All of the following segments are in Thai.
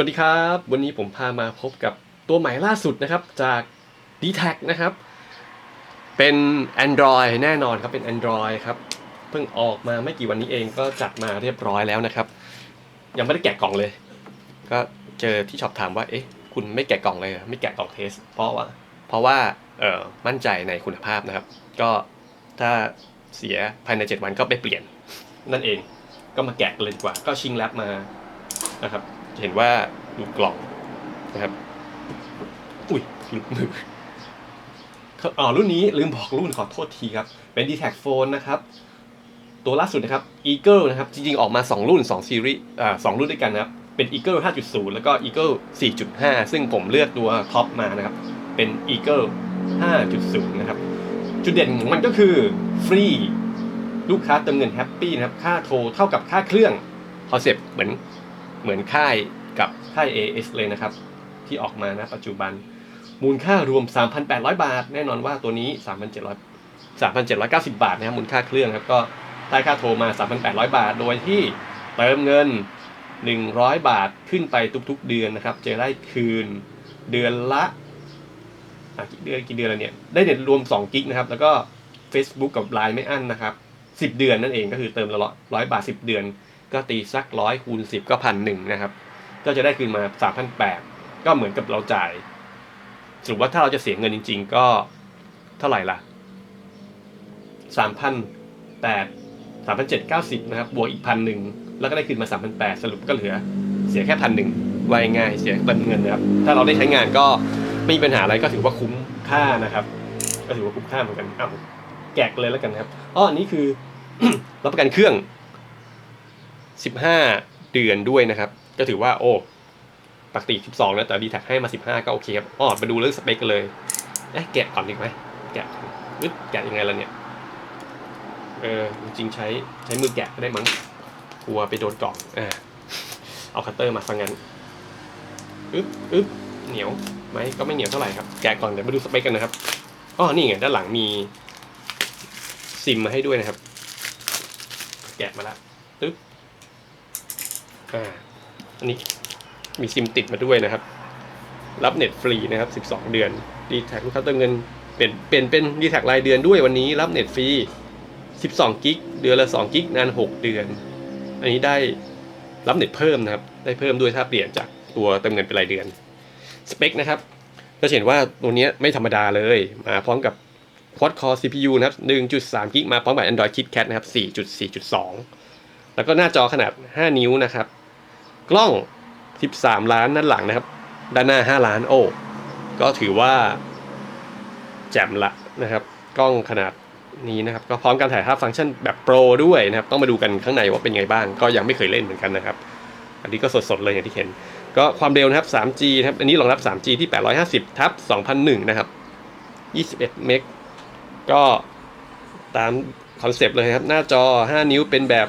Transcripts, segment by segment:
สวัสดีครับ วันนี้ผมพามาพบกับตัวใหม่ล่าสุดนะครับจาก d t แทนะครับ เป็น Android แน่นอนครับเป็น Android ครับ เพิ่งออกมาไม่กี่วันนี้เองก็จัดมาเรียบร้อยแล้วนะครับ ยังไม่ได้แกะกล่องเลย ก็เจอที่ช็อปถามว่าเอ๊ะคุณไม่แกะกล่องเลยเหรอไม่แกะกล่องเทส เพราะว่าเพราะว่าเออมั่นใจในคุณภาพนะครับ ก็ถ้าเสียภายใน 7 วันก็ไปเปลี่ยนนั่นเองก็มาแกะเลยดีกว่าก็ชิงแรปมานะครับ เห็นว่าดูกล่องนะครับ อุ้ยหลุดมืออ๋อรุ่นนี้ลืมบอกรุ่นขอโทษทีครับ เป็น d t แท Phone นะครับ ตัวล่าสุดนะครับ Eagle นะครับ จริงๆ ออกมา 2 รุ่น 2 ซีรีส์อ่าสองรุ่นด้วยกันนะครับ เป็น Eagle 5.0 แล้วก็ Eagle 4.5 ซึ่งผมเลือกตัวท็อปมานะครับ เป็น Eagle 5.0 นะครับ จุดเด่นของมันก็คือฟรีลูกค้าเติมเงินแฮปปี้นะครับ ค่าโทรเท่ากับค่าเครื่องคอนเซปต์เหมือน เหมือนค่ายกับค่าย AS เลยนะครับ ที่ออกมานะปัจจุบัน มูลค่ารวม 3,800 บาท แน่นอนว่าตัวนี้ 3,700 3,790 บาทนะครับมูลค่าเครื่องครับก็ได้ค่าโทรมา 3,800 บาท โดยที่เติมเงิน 100 บาทขึ้นไปทุกๆ เดือนนะครับ จะได้คืนเดือนละกี่เดือนกี่เดือนแล้วเนี่ย ได้เน็ตรวม2กิกนะครับ แล้วก็ Facebook กับ Line ไม่อั้นนะครับ 10 เดือนนั่นเองก็คือเติมละร้อยบาท 10 เดือน ก็ตีสักร้อยคูณ10ก็พันหนึ่งนะครับ ก็จะได้คืนมา3,800ก็เหมือนกับเราจ่ายสรุปว่าถ้าเราจะเสียเงินจริง ๆ ก็เท่าไหร่ล่ะ3,800 3,790นเจ็ดเก้าสิบนะครับ บวกอีกพันหนึ่งแล้วก็ได้คืนมา3,800สรุปก็เหลือเสียแค่พันหนึ่งวายง่ายเสียเติมเงินนะครับ ถ้าเราได้ใช้งานก็ไม่มีปัญหาอะไรก็ถือว่าคุ้มค่านะครับ ก็ถือว่าคุ้มค่าเหมือนกันเอ้าแกะเลยแล้วกันครับอ๋ออันนี้คือ รับประกันเครื่อง 15 เดือนด้วยนะครับ ก็ถือว่าโอ้ปกติ 12นะแต่ดีแท็กให้มา 15 ก็โอเคครับอ๋อมาดูเรื่องสเปคกันเลยเอ๊ะแกะก่อนดีไหมแกะอึ๊บแกะยังไงล่ะเนี่ยเออจริงใช้ใช้มือแกะก็ได้มั้งกลัวไปโดนกล่องอ่าเอาคัตเตอร์มาฟังงั้นอึ๊บอึ๊บเหนียวไหมก็ไม่เหนียวเท่าไหร่ครับ แกะก่อนเดี๋ยวมาดูสเปคกันนะครับอ๋อนี่ไงด้านหลังมีซิมมาให้ด้วยนะครับ แกะมาแล้วตึ๊บ อ่าอันนี้มีซิมติดมาด้วยนะครับ รับเน็ตฟรีนะครับ 12 เดือนดีแท็กลูกค้าเติมเงินเปลี่ยนเปลี่ยนเป็นดีแท็กรายเดือนด้วยวันนี้รับเน็ตฟรี 12 กิกเดือนละ 2 กิกนาน 6 เดือน อันนี้ได้รับเน็ตเพิ่มนะครับ ได้เพิ่มด้วยถ้าเปลี่ยนจากตัวเติมเงินเป็นรายเดือน สเปคนะครับก็จะเห็นว่าตัวนี้ไม่ธรรมดาเลย มาพร้อมกับ Quad Core CPU นะครับ 1.3 กิกมาพร้อมกับ Android KitKat นะครับ 4.4.2 แล้วก็หน้าจอขนาด 5 นิ้วนะครับ กล้อง 13 ล้านด้านหลังนะครับ ด้านหน้า 5 ล้านโอ้ก็ถือว่าแจ่มละนะครับ กล้องขนาดนี้นะครับ ก็พร้อมการถ่ายภาพฟังก์ชันแบบโปรด้วยนะครับ ต้องมาดูกันข้างในว่าเป็นไงบ้าง ก็ยังไม่เคยเล่นเหมือนกันนะครับ อันนี้ก็สดๆเลยอย่างที่เห็น ก็ความเร็วนะครับ 3G นะครับ อันนี้รองรับ 3G ที่ 850 ทับ 2001 นะครับ 21 เมก ก็ตามคอนเซปต์เลยครับ หน้าจอ 5 นิ้วเป็นแบบ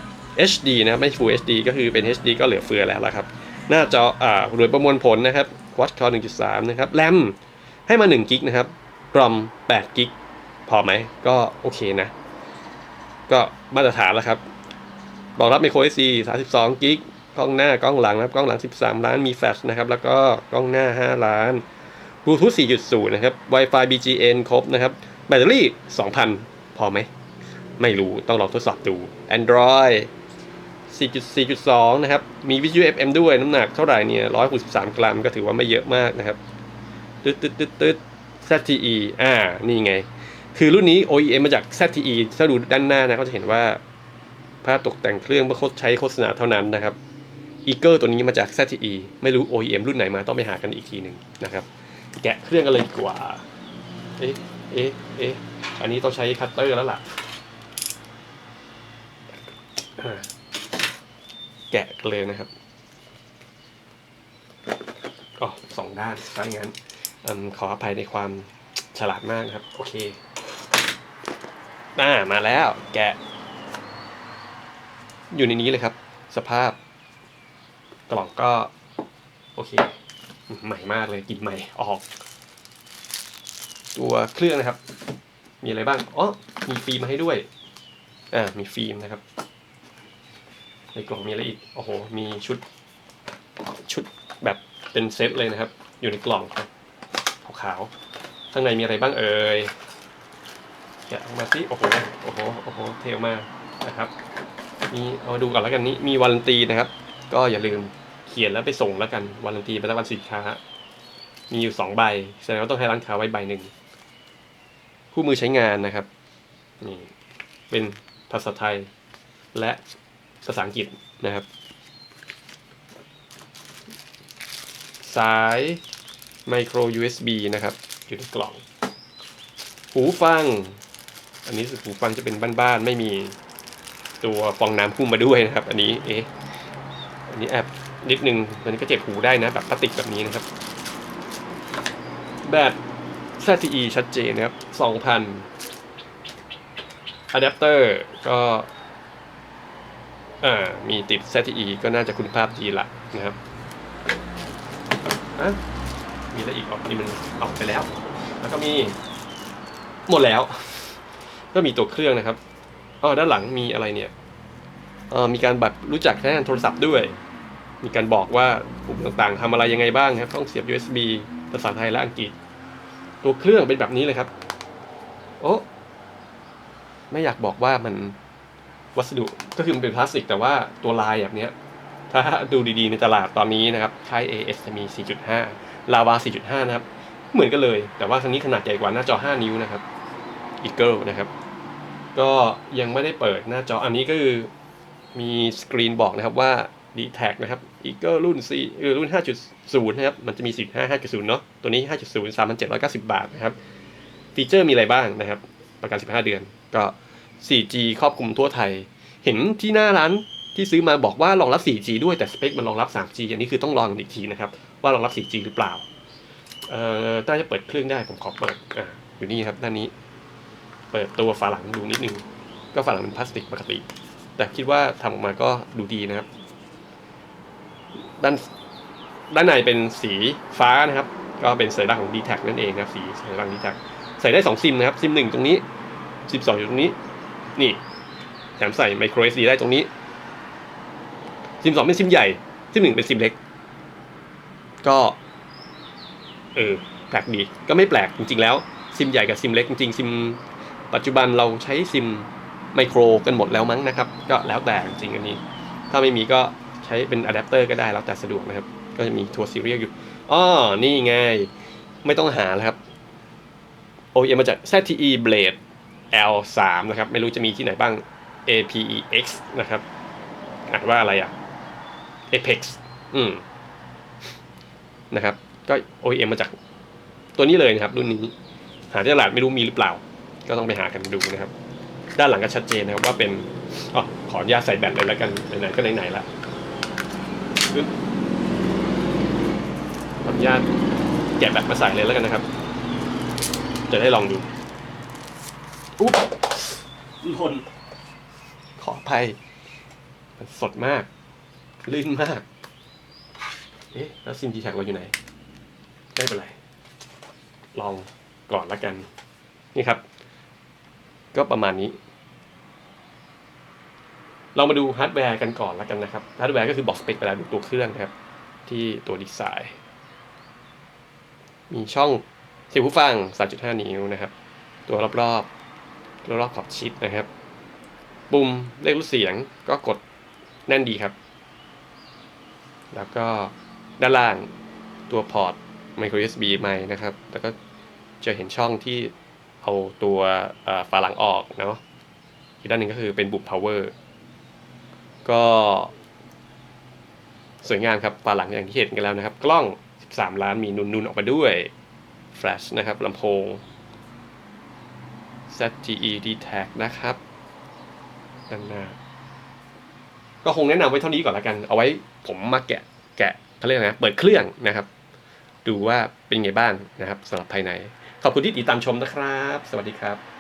HD นะครับไม่ Full HD ก็คือเป็น HD ก็เหลือเฟือแล้วละครับ หน้าจออ่าหน่วยประมวลผลนะครับ Quad Core 1.3 นะครับแรมให้มา1กิกนะครับกรอม8กิกพอไหมก็โอเคนะ ก็มาตรฐานแล้วครับรองรับ micro SD 32กิกกล้องหน้ากล้องหลังนะครับกล้องหลัง 13 ล้านมีแฟลชนะครับ แล้วก็กล้องหน้า 5 ล้าน Bluetooth 4.0 นะครับ Wi-Fi BGN ครบนะครับ แบตเตอรี่ 2,000 พอไหม ไม่รู้ต้องลองทดสอบดู Android 4.4.2 นะครับ มีวิทยุ FM ด้วยน้ำหนักเท่าไหร่เนี่ย 163 กรัมก็ถือว่าไม่เยอะมากนะครับ ตึ๊ดตึ๊ดตึ๊ดตึ๊ด ZTE อ่า นี่ไง คือรุ่นนี้ OEM มาจาก ZTE ถ้าดูด้านหน้านะก็จะเห็นว่า ภาพตกแต่งเครื่องเพื่อใช้โฆษณาเท่านั้นนะครับ Eagle ตัวนี้มาจาก ZTE ไม่รู้ OEM รุ่นไหนมาต้องไปหากันอีกทีหนึ่งนะครับ แกะเครื่องกันเลยดีกว่า เอ๊ะ เอ๊ะ เอ๊ะ อันนี้ต้องใช้คัตเตอร์แล้วล่ะ แกะกันเลยนะครับอ๋อสองด้านถ้าอย่างนั้นอขออภัยในความฉลาดมากนะครับ โอเคอ่ามาแล้ว แกะ อยู่ในนี้เลยครับ สภาพ กล่องก็ โอเค ใหม่มากเลยกลิ่นใหม่ออก ตัวเครื่องนะครับ มีอะไรบ้าง อ๋อ มีฟิล์มมาให้ด้วย อ่า มีฟิล์มนะครับ ในกล่องมีอะไรอีก โอ้โห มีชุด ชุดแบบเป็นเซตเลยนะครับ อยู่ในกล่องขาวๆข้างในมีอะไรบ้างเอ่ยแกะออกมาสิโอ้โห โอ้โห โอ้โห เทลมากนะครับ มีเอามาดูก่อนแล้วกันนี้ มีวารันตีนะครับ ก็อย่าลืมเขียนแล้วไปส่งแล้วกัน วารันตีประจำวันสินค้า มีอยู่สองใบ แสดงว่าต้องให้ร้านค้าไว้ใบหนึ่ง คู่มือใช้งานนะครับ นี่ เป็นภาษาไทยและ ภาษาอังกฤษนะครับ สายไมโคร USB นะครับ อยู่ในกล่อง หูฟัง อันนี้หูฟังจะเป็นบ้านๆ ไม่มีตัวฟองน้ำพุ่มมาด้วยนะครับ อันนี้ เอ๊ะ อันนี้แอบนิดนึงมันก็เจ็บหูได้นะ แบบพลาสติกแบบนี้นะครับ แบบ ZTE ชัดเจนนะครับ 2,000อะแดปเตอร์ก็ อ่ามีติด ZTE ก็น่าจะคุณภาพดีละนะครับอะมีอะไรอีกออกนี่มันออกไปแล้ว แล้วก็มี หมดแล้ว ก็มีตัวเครื่องนะครับอ๋อด้านหลังมีอะไรเนี่ยออมีการแบบรู้จักใช้านโทรศัพท์ด้วย มีการบอกว่าปุ่มต่างๆทำอะไรยังไงบ้างครับต้องเสียบ USB ภาษาไทยและอังกฤษ ตัวเครื่องเป็นแบบนี้เลยครับ โอ้ไม่อยากบอกว่ามัน วัสดุก็คือมันเป็นพลาสติก แต่ว่าตัวลายแบบนี้ถ้าดูดีๆในตลาดตอนนี้นะครับค่าย AS จะมี 4.5 ลาวา 4.5 นะครับ เหมือนกันเลย แต่ว่าครั้งนี้ขนาดใหญ่กว่าหน้าจอ 5 นิ้วนะครับ Eagle นะครับ ก็ยังไม่ได้เปิดหน้าจออันนี้ก็คือมีสกรีนบอกนะครับว่า d t a c นะครับ Eagle รุ่น4เออรุ่น 5.0 นะครับ มันจะมี4.5 5.0 เนาะตัวนี้ 5.0 3,790 บาทนะครับ ฟีเจอร์มีอะไรบ้างนะครับ ประกัน 15 เดือนก็ 4G ครอบคลุมทั่วไทย เห็นที่หน้าร้านที่ซื้อมาบอกว่ารองรับ 4G ด้วยแต่สเปคมันรองรับ 3G อันนี้คือต้องลองอีกทีนะครับ ว่ารองรับ 4G หรือเปล่า เอ่อน่าจะเปิดเครื่องได้ผมขอเปิดอ่าอยู่นี่ครับด้านนี้ เปิดตัวฝาหลังดูนิดนึง ก็ฝาหลังเป็นพลาสติกปกติ แต่คิดว่าทำออกมาก็ดูดีนะครับ ด้านด้านในเป็นสีฟ้านะครับ ก็เป็นสัญลักษณ์ของ d t แทนั่นเองนะครับสีสัญลักษณ์ d t แทใส่ได้สองซิมนะครับ ซิมหนึ่งตรงนี้ซิมสองอยู่ตรงนี้ นี่แถมใส่ไมโคร SD ได้ตรงนี้ ซิมสองเป็นซิมใหญ่ ซิมหนึ่งเป็นซิมเล็ก ก็ เออ แปลกดี ก็ไม่แปลกจริง ๆ แล้ว ซิมใหญ่กับซิมเล็กจริงๆ ซิม ปัจจุบันเราใช้ซิมไมโครกันหมดแล้วมั้งนะครับ ก็แล้วแต่จริงๆอันนี้ ถ้าไม่มีก็ใช้เป็นอะแดปเตอร์ก็ได้แล้วแต่สะดวกนะครับ ก็จะมีทัวร์ซีเรียลอยู่อ๋อนี่ไง ไม่ต้องหาแล้วครับ OEM มาจาก ZTE Blade L3 นะครับ ไม่รู้จะมีที่ไหนบ้าง APEX นะครับอ่านว่าอะไรอะ Apex อืมนะครับ ก็ OEM มาจากตัวนี้เลยนะครับ รุ่นนี้ หาที่ตลาดไม่รู้มีหรือเปล่า ก็ต้องไปหากันดูนะครับ ด้านหลังก็ชัดเจนนะครับว่าเป็นอ๋อขออนุญาตใส่แบตเลยแล้วกันไหนๆก็ไหนๆละขออนุญาตแกะแบตมาใส่เลยแล้วกันนะครับ จะได้ลองดู อุ๊บหล่นขออภัยมันสดมาก ลื่นมาก เอ๊ะ แล้วซิมดีแท็กเราอยู่ไหนไม่เป็นไร ลองก่อนละกัน นี่ครับ ก็ประมาณนี้ เรามาดูฮาร์ดแวร์กันก่อนละกันนะครับ ฮาร์ดแวร์ก็คือบอกสเปคไปแล้วดูตัวเครื่องนะครับ ที่ตัวดีไซน์ มีช่องเสียบหูฟัง 3.5 นิ้วนะครับ ตัวรอบๆ รอบรอบๆขอบชิดนะครับ ปุ่มเลขรูดเสียงก็กดแน่นดีครับ แล้วก็ด้านล่างตัวพอร์ต micro USB ไมค์นะครับ แล้วก็จะเห็นช่องที่เอาตัวฝาหลังออกเนาะ อีกด้านหนึ่งก็คือเป็นบุ่ม power ก็ สวยงามครับฝาหลังอย่างที่เห็นกันแล้วนะครับ กล้อง 13 ล้านมีนุนๆออกมาด้วย แฟลชนะครับลำโพง ZTE d t a c นะครับด้านหน้า ก็คงแนะนำไว้เท่านี้ก่อนละกัน เอาไว้ผมมาแกะแกะเขาเรียกนะเปิดเครื่องนะครับ ดูว่าเป็นไงบ้างนะครับสำหรับภายใน ขอบคุณที่ติดตามชมนะครับ สวัสดีครับ